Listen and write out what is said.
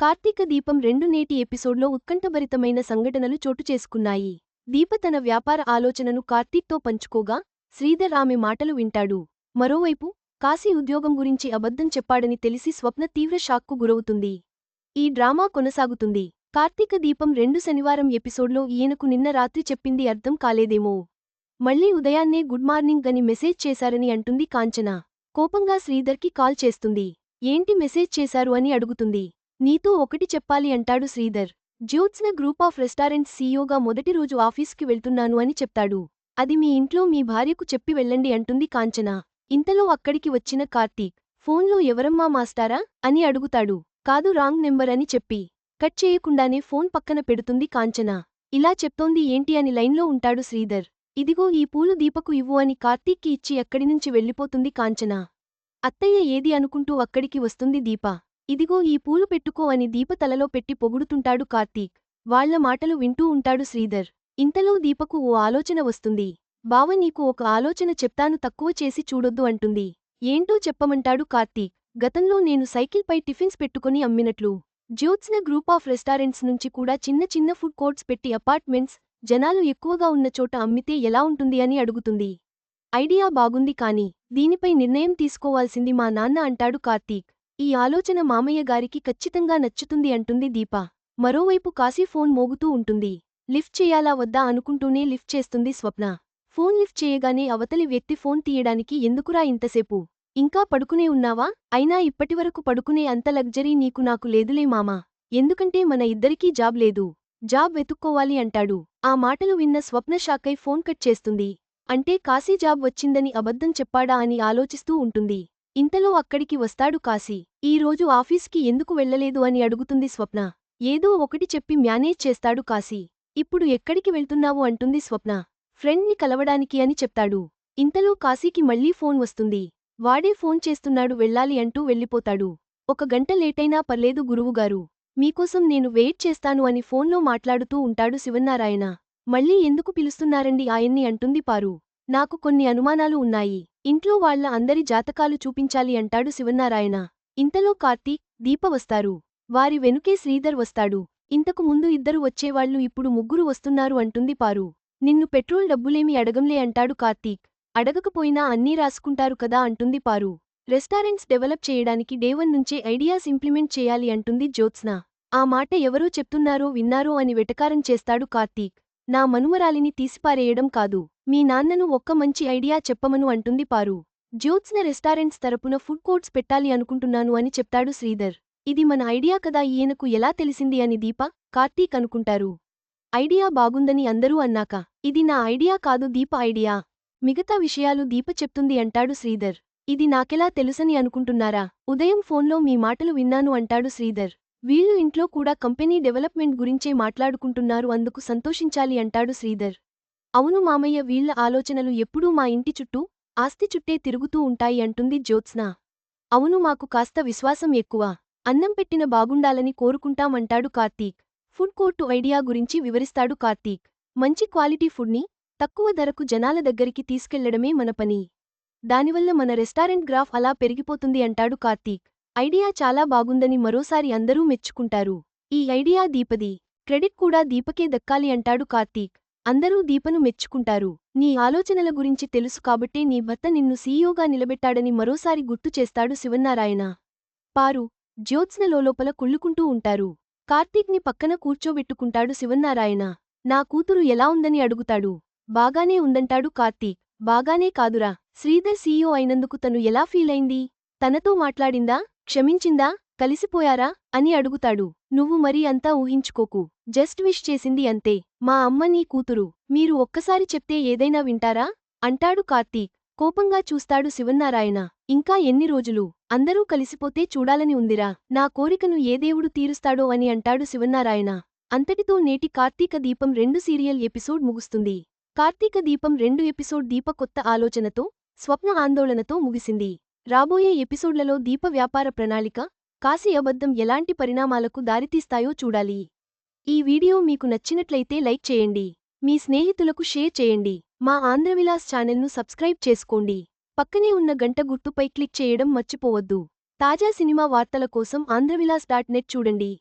కార్తీక దీపం రెండు నేటి ఎపిసోడ్లో ఉత్కంఠభరితమైన సంఘటనలు చోటు చేసుకున్నాయి. దీప తన వ్యాపార ఆలోచనను కార్తీక్తో పంచుకోగా శ్రీధర్ ఆమె మాటలు వింటాడు. మరోవైపు కాశీ ఉద్యోగం గురించి అబద్ధం చెప్పాడని తెలిసి స్వప్న తీవ్ర షాక్కు గురవుతుంది. ఈ డ్రామా కొనసాగుతుంది. కార్తీక దీపం రెండు శనివారం ఎపిసోడ్లో ఈయనకు నిన్న రాత్రి చెప్పింది అర్థం కాలేదేమో. మళ్ళీ ఉదయాన్నే గుడ్ మార్నింగ్ అని మెసేజ్ చేశారని అంటుంది కాంచన. కోపంగా శ్రీధర్కి కాల్ చేస్తుంది. ఏంటి మెసేజ్ చేశారు అని అడుగుతుంది. నీతో ఒకటి చెప్పాలి అంటాడు Sridhar. Jyotsna group of restaurant సీఈఓగా మొదటి రోజు ఆఫీస్కి వెళ్తున్నాను అని చెప్తాడు. అది మీ ఇంట్లో మీ భార్యకు చెప్పి వెళ్ళండి అంటుంది కాంచన. ఇంతలో అక్కడికి వచ్చిన కార్తీక్ ఫోన్లో ఎవరమ్మా మాస్టారా? అని అడుగుతాడు. కాదు రాంగ్ నెంబర్ అని చెప్పి. కట్ చేయకుండానే ఫోన్ పక్కన పెడుతుంది కాంచన. ఇలా చెప్తోంది ఏంటి అని లైన్లో ఉంటాడు శ్రీధర్. ఇదిగో ఈ పూలు దీపకు ఇవ్వు అని కార్తీక్కి ఇచ్చి అక్కడినుంచి వెళ్ళిపోతుంది కాంచన. అత్తయ్య ఏది అనుకుంటూ అక్కడికి వస్తుంది దీప? ఇదిగో ఈ పూలు పెట్టుకో అని దీప తలలో పెట్టి పొగుడుతుంటాడు కార్తీక్. వాళ్ళ మాటలు వింటూ ఉంటాడు శ్రీధర్. ఇంతలో దీపకు ఓ ఆలోచన వస్తుంది. బావ నీకు ఒక ఆలోచన చెప్తాను తక్కువ చేసి చూడొద్దు అంటుంది. ఏంటో చెప్పమంటాడు కార్తీక్. గతంలో నేను సైకిల్పై టిఫిన్స్ పెట్టుకుని అమ్మినట్లు. జ్యోత్స్న గ్రూప్ ఆఫ్ రెస్టారెంట్స్ నుంచి కూడా చిన్న చిన్న ఫుడ్ కోర్ట్స్ పెట్టి అపార్ట్మెంట్స్ జనాలు ఎక్కువగా ఉన్న చోట అమ్మితే ఎలా ఉంటుంది అని అడుగుతుంది. ఐడియా బాగుంది కాని దీనిపై నిర్ణయం తీసుకోవాల్సింది మా నాన్న అంటాడు కార్తీక్. ఈ ఆలోచన మామయ్య గారికి ఖచ్చితంగా నచ్చుతుంది అంటుంది దీప. మరోవైపు కాశీ ఫోన్ మోగుతూ ఉంటుంది. లిఫ్ట్ చేయాలా వద్దా అనుకుంటూనే లిఫ్ట్ చేస్తుంది స్వప్న. ఫోన్ లిఫ్ట్ చేయగానే అవతలి వ్యక్తి ఫోన్ తీయడానికి ఎందుకురా ఇంతసేపు? ఇంకా పడుకునే ఉన్నావా? అయినా ఇప్పటివరకు పడుకునే అంత లగ్జరీ నీకు నాకు లేదులే మామా. ఎందుకంటే మన ఇద్దరికీ జాబ్ లేదు. జాబ్ వెతుక్కోవాలి అంటాడు. ఆ మాటలు విన్న స్వప్న షాకై ఫోన్ కట్ చేస్తుంది. అంటే కాశీ జాబ్ వచ్చిందని అబద్ధం చెప్పాడా అని ఆలోచిస్తూ ఉంటుంది. ఇంతలో అక్కడికి వస్తాడు కాశీ. ఈరోజు ఆఫీస్కి ఎందుకు వెళ్ళలేదు అని అడుగుతుంది స్వప్న. ఏదో ఒకటి చెప్పి మేనేజ్ చేస్తాడు కాశీ. ఇప్పుడు ఎక్కడికి వెళ్తున్నావు అంటుంది స్వప్న. ఫ్రెండ్ని కలవడానికి అని చెప్తాడు. ఇంతలో కాశీకి మళ్ళీ ఫోన్ వస్తుంది. వాడే ఫోన్ చేస్తున్నాడు వెళ్ళాలి అంటూ వెళ్ళిపోతాడు. ఒక గంట లేటైనా పర్లేదు గురువుగారు. మీకోసం నేను వెయిట్ చేస్తాను అని ఫోన్లో మాట్లాడుతూ ఉంటాడు శివన్నారాయణ. మళ్ళీ ఎందుకు పిలుస్తున్నారండి ఆయన్ని అంటుంది పారు. నాకు కొన్ని అనుమానాలు ఉన్నాయి. ఇంట్లో వాళ్ళ అందరి జాతకాలు చూపించాలి అంటాడు శివన్నారాయణ. ఇంతలో కార్తీక్ దీప వస్తారు. వారి వెనుకే శ్రీధర్ వస్తాడు. ఇంతకు ముందు ఇద్దరు వచ్చేవాళ్ళు ఇప్పుడు ముగ్గురు వస్తున్నారు అంటుంది పారు. నిన్ను పెట్రోల్ డబ్బులేమి అడగంలే అంటాడు కార్తీక్. అడగకపోయినా అన్నీ రాసుకుంటారు కదా అంటుంది పారు. రెస్టారెంట్స్ డెవలప్ చేయడానికి డేవన్ నుంచే ఐడియాస్ ఇంప్లిమెంట్ చేయాలి అంటుంది జ్యోత్స్న. ఆ మాట ఎవరో చెప్తున్నారో విన్నారో అని వెటకారం చేస్తాడు కార్తీక్. నా మనుమరాలిని తీసిపారేయడం కాదు. మీ నాన్నను ఒక్క మంచి ఐడియా చెప్పమను అంటుంది పారు. జ్యోత్స్న రెస్టారెంట్స్ తరపున ఫుడ్ కోర్ట్స్ పెట్టాలి అనుకుంటున్నాను అని చెప్తాడు శ్రీధర్. ఇది మన ఐడియా కదా ఈయనకు ఎలా తెలిసింది అని దీప కార్తీక్ అనుకుంటారు. ఐడియా బాగుందని అందరూ అన్నాక ఇది నా ఐడియా కాదు దీప ఐడియా. మిగతా విషయాలు దీప చెప్తుంది అంటాడు శ్రీధర్. ఇది నాకెలా తెలుసని అనుకుంటున్నారా? ఉదయం ఫోన్లో మీ మాటలు విన్నాను అంటాడు శ్రీధర్. వీళ్ళు ఇంట్లో కూడా కంపెనీ డెవలప్మెంట్ గురించే మాట్లాడుకుంటున్నారు అందుకు సంతోషించాలి అంటాడు శ్రీధర్. అవును మామయ్య వీళ్ళ ఆలోచనలు ఎప్పుడూ మా ఇంటి చుట్టూ ఆస్తి చుట్టే తిరుగుతూ ఉంటాయి అంటుంది జ్యోత్స్న. అవును మాకు కాస్త విశ్వాసం ఎక్కువ. అన్నం పెట్టిన బాగుండాలని కోరుకుంటామంటాడు కార్తీక్. ఫుడ్ కోర్టు ఐడియా గురించి వివరిస్తాడు కార్తీక్. మంచి క్వాలిటీ ఫుడ్ని తక్కువ ధరకు జనాల దగ్గరికి తీసుకెళ్ళడమే మన పని. దానివల్ల మన రెస్టారెంట్ గ్రాఫ్ అలా పెరిగిపోతుంది అంటాడు కార్తీక్. ఐడియా చాలా బాగుందని మరోసారి అందరూ మెచ్చుకుంటారు. ఈ ఐడియా దీపది. క్రెడిట్ కూడా దీపకే దక్కాలి అంటాడు కార్తీక్. అందరూ దీపను మెచ్చుకుంటారు. నీ ఆలోచనల గురించి తెలుసు కాబట్టే నీ భర్త నిన్ను సీఈఓగా నిలబెట్టాడని మరోసారి గుర్తు చేస్తాడు శివన్నారాయణ. పారు. జ్యోత్స్నలోపల కుళ్ళుకుంటూ ఉంటారు. కార్తీక్ని పక్కన కూర్చోబెట్టుకుంటాడు శివన్నారాయణ. నా కూతురు ఎలా ఉందని అడుగుతాడు. బాగానే ఉందంటాడు కార్తీక్. బాగానే కాదురా. శ్రీధర్ సీఈఓ అయినందుకు తను ఎలా ఫీలైంది? తనతో మాట్లాడిందా? క్షమించిందా? కలిసిపోయారా? అని అడుగుతాడు. నువ్వు మరీ అంతా ఊహించుకోకు. జస్ట్ విష్ చేసింది అంతే. మా అమ్మ నీ కూతురు. మీరు ఒక్కసారి చెప్తే ఏదైనా వింటారా? అంటాడు కార్తీక్. కోపంగా చూస్తాడు శివన్నారాయణ. ఇంకా ఎన్ని రోజులు? అందరూ కలిసిపోతే చూడాలని ఉందిరా. నా కోరికను ఏ దేవుడు తీరుస్తాడో అని అంటాడు శివన్నారాయణ. అంతటితో నేటి కార్తీక దీపం రెండు సీరియల్ ఎపిసోడ్ ముగుస్తుంది. కార్తీక దీపం రెండు ఎపిసోడ్ దీప కొత్త ఆలోచనతో స్వప్న ఆందోళనతో ముగిసింది. రాబోయే ఎపిసోడ్లలో దీప వ్యాపార ప్రణాళిక కాశీ అబద్ధం ఎలాంటి పరిణామాలకు దారితీస్తాయో చూడాలి. ఈ వీడియో మీకు నచ్చినట్లయితే లైక్ చేయండి. మీ స్నేహితులకు షేర్ చేయండి. మా ఆంధ్రవిలాస్ ఛానల్ను సబ్స్క్రైబ్ చేసుకోండి. పక్కనే ఉన్న గంట గుర్తుపై క్లిక్ చేయడం మర్చిపోవద్దు. తాజా సినిమా వార్తల కోసం ఆంధ్రవిలాస్ డాట్ నెట్ చూడండి.